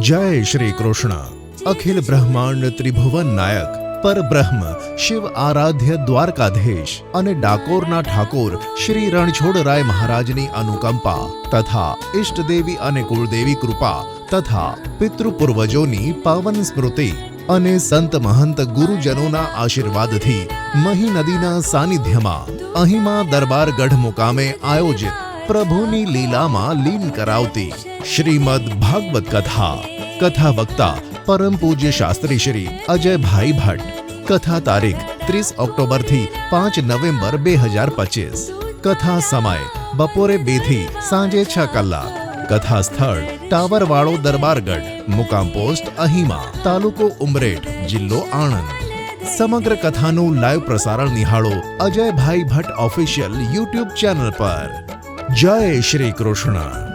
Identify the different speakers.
Speaker 1: જય શ્રી કૃષ્ણ. અખિલ બ્રહ્માંડ ત્રિભુવન નાયક, પરબ્રહ્મ, શિવ આરાધ્ય દ્વારકાધીશ અને ડાકોરના ઠાકોર શ્રી રણછોડરાય મહારાજની અનુકંપા તથા ઈષ્ટદેવી અને કુળદેવી કૃપા તથા પિતૃ પૂર્વજોની પાવન સ્મૃતિ અને સંત મહંત ગુરુજનોના આશીર્વાદથી મહી નદીના સાનિધ્યમાં અહિમા દરબારગઢ મુકામે આયોજિત પ્રભુની લીલામાં લીન કરાવતી શ્રીમદ ભાગવત કથા. કથા વક્તા પરમ પૂજ્ય શાસ્ત્રી શ્રી અજયભાઈ ભટ્ટ. કથા તારીખ ત્રીસ ઓક્ટોબરથી પાંચ નવેમ્બર બે હજાર પચીસ. કથા સમય બપોરે બેથી સાંજે છ કલાક. કથા સ્થળ ટાવરવાળો દરબારગઢ. મુકામ પોસ્ટ અહીમા, તાલુકો ઉમરેઠ, જિલ્લો આણંદ. સમગ્ર કથાનું લાઈવ પ્રસારણ નિહાળો અજયભાઈ ભટ્ટ ઓફિશિયલ યુટ્યુબ ચેનલ પર. જય શ્રી કૃષ્ણ